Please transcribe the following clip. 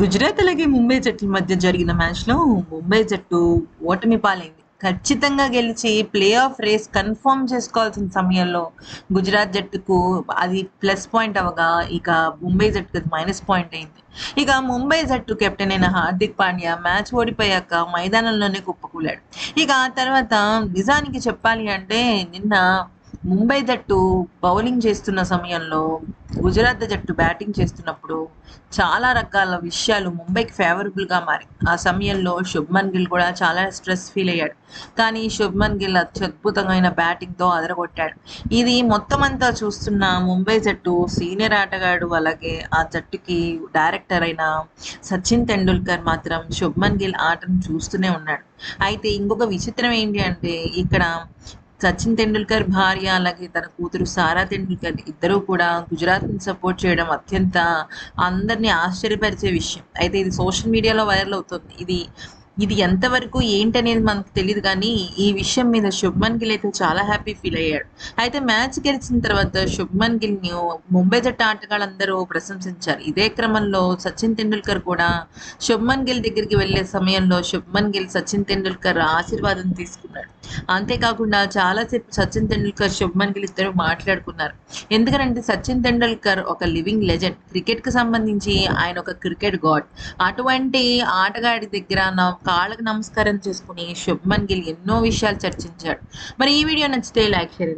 గుజరాత్ అలాగే ముంబై జట్ల మధ్య జరిగిన మ్యాచ్లో ముంబై జట్టు ఓటమి పాలైంది. ఖచ్చితంగా గెలిచి ప్లే ఆఫ్ రేస్ కన్ఫర్మ్ చేసుకోవాల్సిన సమయంలో గుజరాత్ జట్టుకు అది ప్లస్ పాయింట్ అవగా ఇక ముంబై జట్టుకు అది మైనస్ పాయింట్ అయింది. ఇక ముంబై జట్టు కెప్టెన్ అయిన హార్దిక్ పాండ్యా మ్యాచ్ ఓడిపోయాక మైదానంలోనే కుప్పకూలాడు. ఇక ఆ తర్వాత నిజానికి చెప్పాలి అంటే నిన్న ముంబై జట్టు బౌలింగ్ చేస్తున్న సమయంలో గుజరాత్ జట్టు బ్యాటింగ్ చేస్తున్నప్పుడు చాలా రకాల విషయాలు ముంబైకి ఫేవరబుల్గా మారి. ఆ సమయంలో శుభ్మన్ గిల్ కూడా చాలా స్ట్రెస్ ఫీల్ అయ్యాడు. కానీ శుభ్మన్ గిల్ అత్యద్భుతమైన బ్యాటింగ్తో అదరగొట్టాడు. ఇది మొత్తం అంతా చూస్తున్న ముంబై జట్టు సీనియర్ ఆటగాడు అలాగే ఆ జట్టుకి డైరెక్టర్ అయిన సచిన్ తెండూల్కర్ మాత్రం శుభ్మన్ గిల్ ఆటను చూస్తూనే ఉన్నాడు. అయితే ఇంకొక విచిత్రం ఏంటి అంటే ఇక్కడ సచిన్ టెండూల్కర్ భార్య అలాగే తన కూతురు సారా టెండూల్కర్ ఇద్దరూ కూడా గుజరాత్ని సపోర్ట్ చేయడం అత్యంత అందరినీ ఆశ్చర్యపరిచే విషయం. అయితే ఇది సోషల్ మీడియాలో వైరల్ అవుతుంది. ఇది ఇది ఎంతవరకు ఏంటనేది మనకు తెలియదు కానీ ఈ విషయం మీద శుభ్మన్ గిల్ అయితే చాలా హ్యాపీ ఫీల్ అయ్యాడు. అయితే మ్యాచ్ గెలిచిన తర్వాత శుభ్మన్ గిల్ని ముంబై జట్టు ఆటగాళ్ళందరూ ప్రశంసించారు. ఇదే క్రమంలో సచిన్ తెండూల్కర్ కూడా శుభ్మన్ గిల్ దగ్గరికి వెళ్ళే సమయంలో శుభ్మన్ గిల్ సచిన్ తెండూల్కర్ ఆశీర్వాదం తీసుకున్నాడు. అంతేకాకుండా చాలాసేపు సచిన్ తెండూల్కర్ శుభ్మన్ గిల్ ఇద్దరు మాట్లాడుకున్నారు. ఎందుకంటే సచిన్ తెండూల్కర్ ఒక లివింగ్ లెజెండ్. క్రికెట్కి సంబంధించి ఆయన ఒక క్రికెట్ గాడ్. అటువంటి ఆటగాడి దగ్గర నా కాళ్ళకు నమస్కారం చేసుకుని శుభ్మన్ గిల్ ఎన్నో విషయాలు చర్చించాడు. మరి ఈ వీడియో నచ్చితే లైక్ షేర్